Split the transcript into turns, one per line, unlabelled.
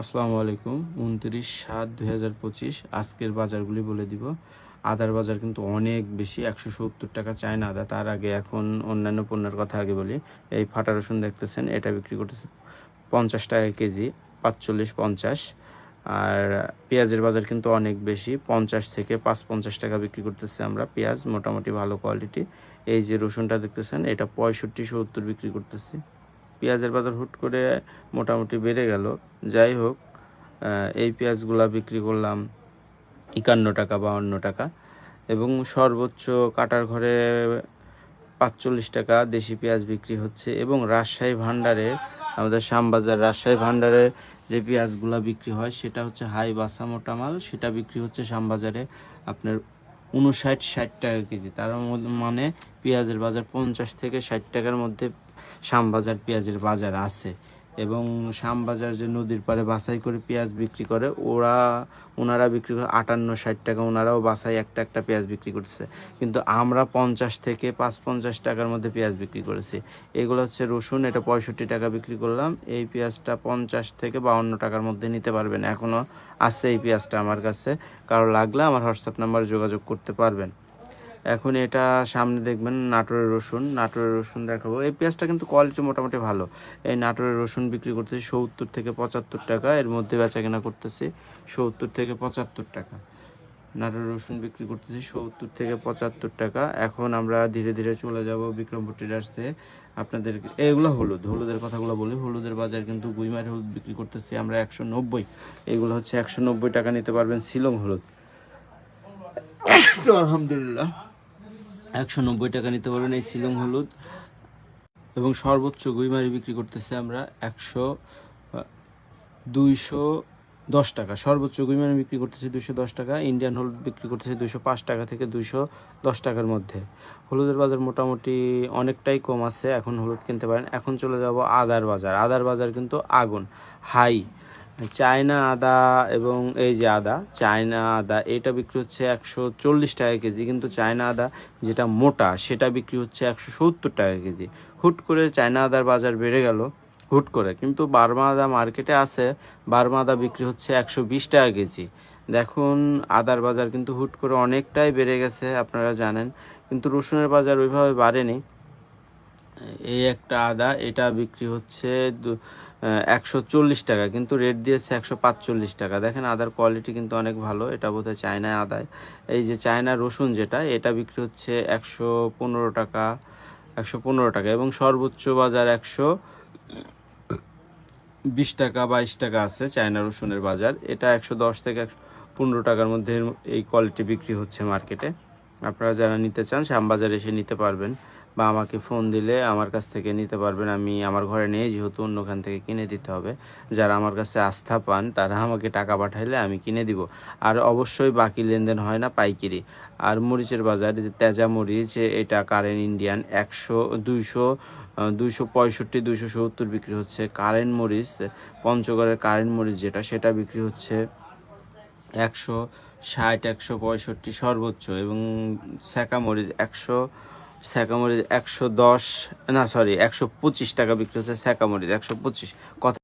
আসসালামু আলাইকুম। উনত্রিশ সাত দুই হাজার পঁচিশ। আজকের বাজারগুলি বলে দিব। আদার বাজার কিন্তু অনেক বেশি, একশো সত্তর টাকা চায়না আদা। তার আগে এখন অন্যান্য পণ্যের কথা আগে বলি। এই ফাটা রসুন দেখতেছেন, এটা বিক্রি করতেছে পঞ্চাশ টাকা কেজি, পাঁচচল্লিশ, পঞ্চাশ। আর পেঁয়াজের বাজার কিন্তু অনেক বেশি, পঞ্চাশ থেকে পাঁচ পঞ্চাশ টাকা বিক্রি করতেছে আমরা। পেঁয়াজ মোটামুটি ভালো কোয়ালিটি এই যে রসুনটা দেখতেছেন, এটা পঁয়ষট্টি সত্তর বিক্রি করতেছি। পেঁয়াজের বাজার হুট করে মোটামুটি বেড়ে গেল। যাই হোক এই পেঁয়াজগুলা বিক্রি করলাম একান্ন টাকা, বাউন্ন টাকা এবং সর্বোচ্চ কাটার ঘরে পাঁচচল্লিশ টাকা দেশি পেঁয়াজ বিক্রি হচ্ছে এবং রাজশাহী ভান্ডারে আমাদের শ্যামবাজার রাজশাহী ভান্ডারে যে পেঁয়াজগুলা বিক্রি হয়, সেটা হচ্ছে হাই বাসা মোটামাল সেটা বিক্রি হচ্ছে শ্যামবাজারে। আপনার উনষাট, ষাট টাকা কেজি। তার মানে পেঁয়াজের বাজার পঞ্চাশ থেকে ষাট টাকার মধ্যে শ্যামবাজার পেঁয়াজের বাজার আছে। এবং শ্যামবাজার যে নদীর পাড়ে বাছাই করে পেঁয়াজ বিক্রি করে, ওরা, ওনারা বিক্রি করে আটান্ন, ষাট টাকা, ওনারাও বাছাই একটা একটা পেঁয়াজ বিক্রি করতেছে। কিন্তু আমরা পঞ্চাশ থেকে পাঁচ পঞ্চাশ টাকার মধ্যে পেঁয়াজ বিক্রি করেছি। এগুলো হচ্ছে রসুন, এটা পঁয়ষট্টি টাকা বিক্রি করলাম। এই পেঁয়াজটা পঞ্চাশ থেকে বাউন্ন টাকার মধ্যে নিতে পারবেন। এখনও আছে এই পেঁয়াজটা আমার কাছে। কারও লাগলে আমার হোয়াটসঅ্যাপ নাম্বারে যোগাযোগ করতে পারবেন। এখন এটা সামনে দেখবেন নাটোরের রসুন নাটোরের রসুন দেখাবো। এই পেঁয়াজটা কিন্তু কোয়ালিটি মোটামুটি ভালো। এই নাটোরের রসুন বিক্রি করতেছি সত্তর থেকে পঁচাত্তর টাকা, এর মধ্যে বেচা কেনা করতেছি সত্তর থেকে পঁচাত্তর টাকা। নাটোরের রসুন বিক্রি করতেছি সত্তর থেকে পঁচাত্তর টাকা। এখন আমরা ধীরে ধীরে চলে যাব বিক্রমপুর ট্রেডার্সে আপনাদের এগুলো হলুদ, হলুদের কথাগুলো বলি। হলুদের বাজার কিন্তু গুইমারি হলুদ বিক্রি করতেছি আমরা একশো নব্বই। এগুলো হচ্ছে একশো নব্বই টাকা নিতে পারবেন শিলং হলুদ। আলহামদুলিল্লাহ। একশো নব্বই টাকা নিতে পারবেন এই শিলং হলুদ। এবং সর্বোচ্চ গুইমারি বিক্রি করতেছে আমরা একশো দুইশো দশ টাকা। সর্বোচ্চ গুইমারি বিক্রি করতেছে দুইশো দশ টাকা, ইন্ডিয়ান হলুদ বিক্রি করতেছে দুইশো পাঁচ টাকা থেকে দুইশো দশ টাকার মধ্যে। হলুদের বাজার মোটামুটি অনেকটাই কম আছে, এখন হলুদ কিনতে পারেন। এখন চলে যাব আদার বাজার। আদার বাজার কিন্তু আগুন, হাই। চায়না আদা এবং এই যে আদা, চায়না আদা, এটা বিক্রি হচ্ছে একশো চল্লিশ টাকা কেজি, কিন্তু চায়না আদা যেটা মোটা, সেটা বিক্রি হচ্ছে একশো সত্তর টাকা কেজি। হুট করে চায়না আদার বাজার বেড়ে গেল, হুট করে। কিন্তু বার্মা আদা মার্কেটে আছে, বার্মা আদা বিক্রি হচ্ছে একশো বিশ টাকা কেজি। দেখুন, আদার বাজার কিন্তু হুট করে অনেকটাই বেড়ে গেছে, আপনারা জানেন। কিন্তু রসুনের বাজার ওইভাবে বাড়েনি। এই একটা আদা, এটা বিক্রি হচ্ছে একশো চল্লিশ টাকা, কিন্তু রেট দিয়েছে একশো পাঁচচল্লিশ টাকা। দেখেন আদার কোয়ালিটি কিন্তু অনেক ভালো, এটা বোধহয় চায়নায় আদায়। এই যে চায়না রসুন যেটা, এটা বিক্রি হচ্ছে একশো পনেরো টাকা, একশো পনেরো টাকা এবং সর্বোচ্চ বাজার একশো বিশ টাকা, বাইশ টাকা আছে চায়না রসুনের বাজার। এটা একশো দশ থেকে একশো পনেরো টাকার মধ্যে এই কোয়ালিটি বিক্রি হচ্ছে মার্কেটে আপনারা যারা নিতে চান, শ্যামবাজারে এসে নিতে পারবেন। বা আমাকে ফোন দিলে আমার কাছ থেকে নিতে পারবেন। আমি আমার ঘরে নেই, যেহেতু অন্যখান থেকে কিনে দিতে হবে। যারা আমার কাছে আস্থা পান, তারা আমাকে টাকা পাঠাইলে আমি কিনে দিব। আর অবশ্যই বাকি লেনদেন হয় না পাইকারি। আর মরিচের বাজার যে তেজা মরিচ, এটা কারেন্ট ইন্ডিয়ান একশো, দুইশো দুইশো পঁয়ষট্টি, দুইশো সত্তর বিক্রি হচ্ছে। কারেন্ট মরিচ, পঞ্চগড়ের কারেন্ট মরিচ যেটা, সেটা বিক্রি হচ্ছে একশো ষাট, একশো পঁয়ষট্টি সর্বোচ্চ। এবং স্যাকা মরিচ একশো স্যাকা মরিচ একশো দশ, না সরি একশো পঁচিশ টাকা বিক্রি হচ্ছে স্যাকামরিচ একশো পঁচিশ। কথা